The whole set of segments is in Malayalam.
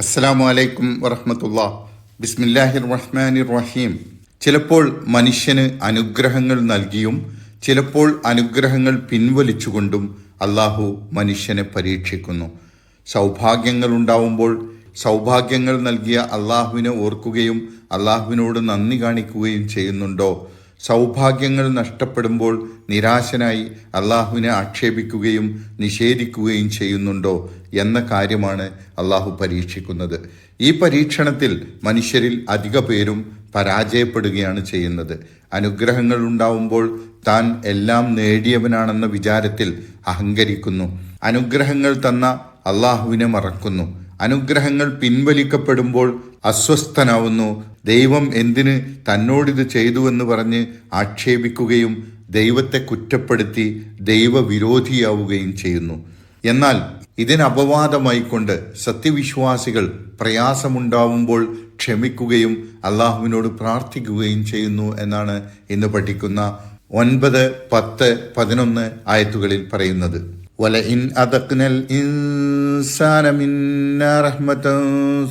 അസ്സലാമു അലൈക്കും വറഹമത്തുള്ള. ബിസ്മില്ലാഹിർ റഹ്മാനിർ റഹീം ചിലപ്പോൾ മനുഷ്യന് അനുഗ്രഹങ്ങൾ നൽകിയും ചിലപ്പോൾ അനുഗ്രഹങ്ങൾ പിൻവലിച്ചുകൊണ്ടും അള്ളാഹു മനുഷ്യനെ പരീക്ഷിക്കുന്നു. സൗഭാഗ്യങ്ങൾ ഉണ്ടാവുമ്പോൾ സൗഭാഗ്യങ്ങൾ നൽകിയ അള്ളാഹുവിനെ ഓർക്കുകയും അള്ളാഹുവിനോട് നന്ദി കാണിക്കുകയും ചെയ്യുന്നുണ്ടോ? സൗഭാഗ്യങ്ങൾ നഷ്ടപ്പെടുമ്പോൾ നിരാശനായി അള്ളാഹുവിനെ ആക്ഷേപിക്കുകയും നിഷേധിക്കുകയും ചെയ്യുന്നുണ്ടോ എന്ന കാര്യമാണ് അള്ളാഹു പരീക്ഷിക്കുന്നത്. ഈ പരീക്ഷണത്തിൽ മനുഷ്യരിൽ അധിക പേരും പരാജയപ്പെടുകയാണ് ചെയ്യുന്നത്. അനുഗ്രഹങ്ങൾ ഉണ്ടാവുമ്പോൾ താൻ എല്ലാം നേടിയവനാണെന്ന വിചാരത്തിൽ അഹങ്കരിക്കുന്നു. അനുഗ്രഹങ്ങൾ തന്ന അള്ളാഹുവിനെ മറക്കുന്നു. അനുഗ്രഹങ്ങൾ പിൻവലിക്കപ്പെടുമ്പോൾ അസ്വസ്ഥനാവുന്നു. ദൈവം എന്തിന് തന്നോടിത് ചെയ്തുവെന്ന് പറഞ്ഞ് ആക്ഷേപിക്കുകയും ദൈവത്തെ കുറ്റപ്പെടുത്തി ദൈവവിരോധിയാവുകയും ചെയ്യുന്നു. എന്നാൽ ഇതിന് അപവാദമായിക്കൊണ്ട് സത്യവിശ്വാസികൾ പ്രയാസമുണ്ടാവുമ്പോൾ ക്ഷമിക്കുകയും അള്ളാഹുവിനോട് പ്രാർത്ഥിക്കുകയും ചെയ്യുന്നു എന്നാണ് ഇന്ന് പഠിക്കുന്ന ഒൻപത് പത്ത് പതിനൊന്ന് ആയത്തുകളിൽ പറയുന്നത്. ولئن أذقنا الإنسان منا رحمة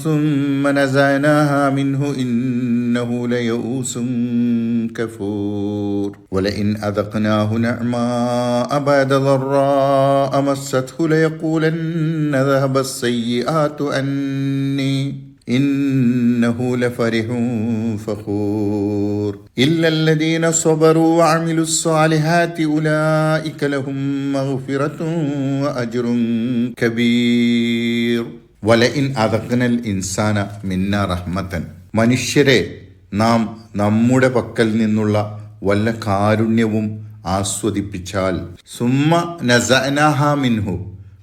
ثم نزعناها منه إنه ليئوس كفور. ولئن أذقناه نعماء بعد ضراء مسته ليقولن ذهب السيئات عني إنه لفرح فخور إلا الذين صبروا وعملوا الصالحات أولئك لهم مغفرة وأجر كبير ولئن أذقنا الإنسان منا رحمة മനുഷ്യരെ നാം നമ്മുടെ പക്കൽ നിന്നുള്ള വല്ല കാരുണ്യവും ആസ്വദിപ്പിച്ചാൽ സുമ്മ നസഅനാഹ മിൻഹു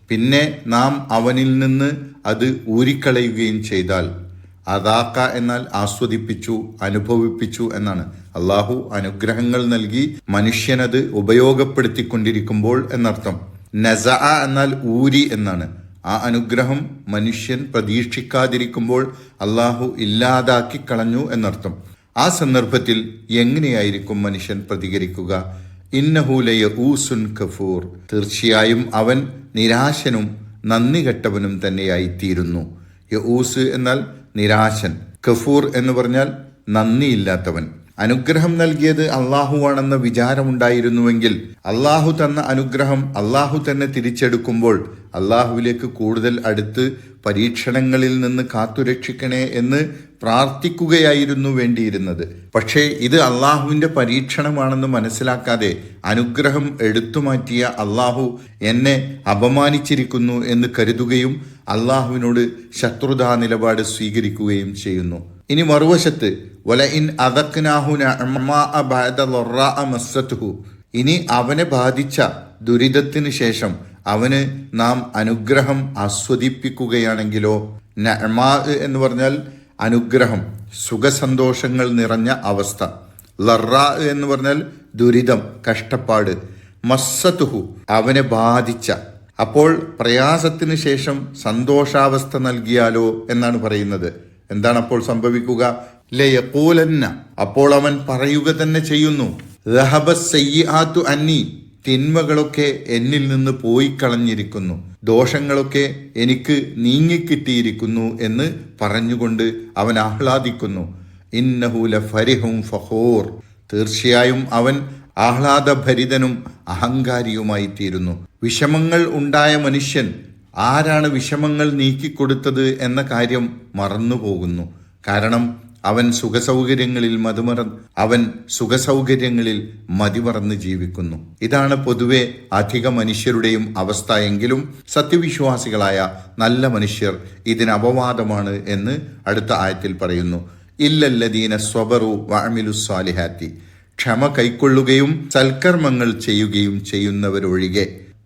പിന്നെ നാം അവനിൽ നിന്ന് അത് ഊരിക്കളയുകയും ചെയ്താൽ അതാക്ക എന്നാൽ ആസ്വദിപ്പിച്ചു അനുഭവിപ്പിച്ചു എന്നാണ്. അള്ളാഹു അനുഗ്രഹങ്ങൾ നൽകി മനുഷ്യനത് ഉപയോഗപ്പെടുത്തിക്കൊണ്ടിരിക്കുമ്പോൾ എന്നർത്ഥം. നസ എന്നാൽ ഊരി എന്നാണ്. ആ അനുഗ്രഹം മനുഷ്യൻ പ്രതീക്ഷിക്കാതിരിക്കുമ്പോൾ അള്ളാഹു ഇല്ലാതാക്കി കളഞ്ഞു എന്നർത്ഥം. ആ സന്ദർഭത്തിൽ എങ്ങനെയായിരിക്കും മനുഷ്യൻ പ്രതികരിക്കുക? ഇന്നഹൂലയ ഊസുൻ കഫൂർ. തീർച്ചയായും അവൻ നിരാശനും നന്ദി കെട്ടവനും തന്നെയായിത്തീരുന്നു. യഊസ് എന്നാൽ നിരാശൻ. കഫൂർ എന്ന് പറഞ്ഞാൽ നന്ദിയില്ലാത്തവൻ. അനുഗ്രഹം നൽകിയത് അള്ളാഹുവാണെന്ന വിചാരമുണ്ടായിരുന്നുവെങ്കിൽ അള്ളാഹു തന്ന അനുഗ്രഹം അള്ളാഹു തന്നെ തിരിച്ചെടുക്കുമ്പോൾ അള്ളാഹുവിലേക്ക് കൂടുതൽ അടുത്ത് പരീക്ഷണങ്ങളിൽ നിന്ന് കാത്തുരക്ഷിക്കണേ എന്ന് പ്രാർത്ഥിക്കുകയായിരുന്നു വേണ്ടിയിരുന്നത്. പക്ഷേ ഇത് അള്ളാഹുവിന്റെ പരീക്ഷണമാണെന്ന് മനസ്സിലാക്കാതെ അനുഗ്രഹം എടുത്തുമാറ്റിയ അള്ളാഹു എന്നെ അപമാനിച്ചിരിക്കുന്നു എന്ന് കരുതുകയും അള്ളാഹുവിനോട് ശത്രുതാ നിലപാട് സ്വീകരിക്കുകയും ചെയ്യുന്നു. ഇനി മറുവശത്ത് വല ഇൻ ഇനി അവനെ ബാധിച്ച ദുരിതത്തിന് ശേഷം അവന് നാം അനുഗ്രഹം ആസ്വദിപ്പിക്കുകയാണെങ്കിലോ? നമാ എന്ന് പറഞ്ഞാൽ അനുഗ്രഹം സുഖസന്തോഷങ്ങൾ നിറഞ്ഞ അവസ്ഥ. ലറ എന്ന് പറഞ്ഞാൽ ദുരിതം കഷ്ടപ്പാട്. മസ്സത്തുഹു അവനെ ബാധിച്ച. അപ്പോൾ പ്രയാസത്തിന് ശേഷം സന്തോഷാവസ്ഥ നൽകിയാലോ എന്നാണ് പറയുന്നത്. എന്താണ് അപ്പോൾ സംഭവിക്കുക? ലയക്കൂലന്ന അപ്പോൾ അവൻ പറയുക തന്നെ ചെയ്യുന്നു. അന്നി. തിന്മകളൊക്കെ എന്നിൽ നിന്ന് പോയി കളഞ്ഞിരിക്കുന്നു ദോഷങ്ങളൊക്കെ എനിക്ക് നീങ്ങിക്കിട്ടിയിരിക്കുന്നു എന്ന് പറഞ്ഞുകൊണ്ട് അവൻ ആഹ്ലാദിക്കുന്നു. ഇന്നഹൂല ഫരിഹും ഫഹോർ തീർച്ചയായും അവൻ ആഹ്ലാദഭരിതനും അഹങ്കാരിയുമായി തീരുന്നു വിഷമങ്ങൾ ഉണ്ടായ മനുഷ്യൻ ആരാണ് വിഷമങ്ങൾ നീക്കിക്കൊടുത്തത് എന്ന കാര്യം മറന്നുപോകുന്നു. കാരണം അവൻ സുഖസൗകര്യങ്ങളിൽ മതിമറ അവൻ സുഖസൗകര്യങ്ങളിൽ മതിമറന്ന് ജീവിക്കുന്നു. ഇതാണ് പൊതുവെ അധിക മനുഷ്യരുടെയും അവസ്ഥ എങ്കിലും സത്യവിശ്വാസികളായ നല്ല മനുഷ്യർ ഇതിന് അപവാദമാണ് എന്ന് അടുത്ത ആയത്തിൽ പറയുന്നു. ഇല്ലല്ലദീന സ്വബറു വാമിലു സ്വാലിഹാത്തി. ക്ഷമ കൈക്കൊള്ളുകയും സൽക്കർമ്മങ്ങൾ ചെയ്യുകയും ചെയ്യുന്നവരൊഴികെ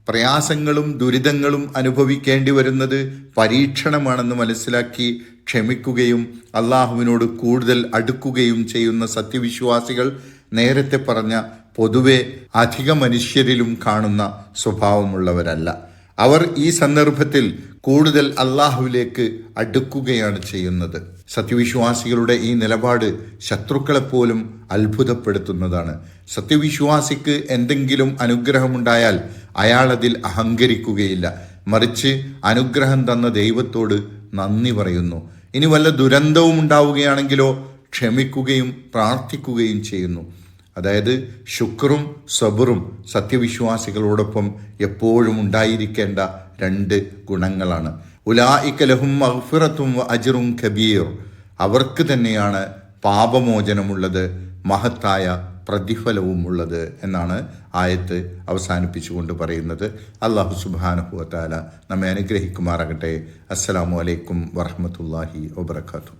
പ്രയാസങ്ങളും ദുരിതങ്ങളും അനുഭവിക്കേണ്ടി വരുന്നത് പരീക്ഷണമാണെന്ന് മനസ്സിലാക്കി ക്ഷമിക്കുകയും അള്ളാഹുവിനോട് കൂടുതൽ അടുക്കുകയും ചെയ്യുന്ന സത്യവിശ്വാസികൾ നേരത്തെ പറഞ്ഞ പൊതുവെ അധിക മനുഷ്യരിലും കാണുന്ന സ്വഭാവമുള്ളവരല്ല. അവർ ഈ സന്ദർഭത്തിൽ കൂടുതൽ അള്ളാഹുവിലേക്ക് അടുക്കുകയാണ് ചെയ്യുന്നത്. സത്യവിശ്വാസികളുടെ ഈ നിലപാട് ശത്രുക്കളെപ്പോലും അത്ഭുതപ്പെടുത്തുന്നതാണ്. സത്യവിശ്വാസിക്ക് എന്തെങ്കിലും അനുഗ്രഹമുണ്ടായാൽ അയാൾ അതിൽ അഹങ്കരിക്കുകയില്ല. മറിച്ച് അനുഗ്രഹം തന്ന ദൈവത്തോട് നന്ദി പറയുന്നു. ഇനി വല്ല ദുരന്തവും ഉണ്ടാവുകയാണെങ്കിലോ ക്ഷമിക്കുകയും പ്രാർത്ഥിക്കുകയും ചെയ്യുന്നു. അതായത് ശുക്രും സബറും സത്യവിശ്വാസികളോടൊപ്പം എപ്പോഴും ഉണ്ടായിരിക്കേണ്ട രണ്ട് ഗുണങ്ങളാണ്. ഉലായിക്കലഹും അഹ്ഫിറത്തും അജിറും കബീർ. അവർക്ക് തന്നെയാണ് പാപമോചനമുള്ളത് മഹത്തായ പ്രതിഫലവുമുള്ളത് എന്നാണ് ആയത്ത് അവസാനിപ്പിച്ചുകൊണ്ട് പറയുന്നത്. അള്ളാഹു സുബാനുഹുവത്താല നമ്മെ അനുഗ്രഹിക്കുമാറാകട്ടെ. അസ്സലാമു അലൈക്കും വറഹമത്തല്ലാഹി വബർക്കാത്തു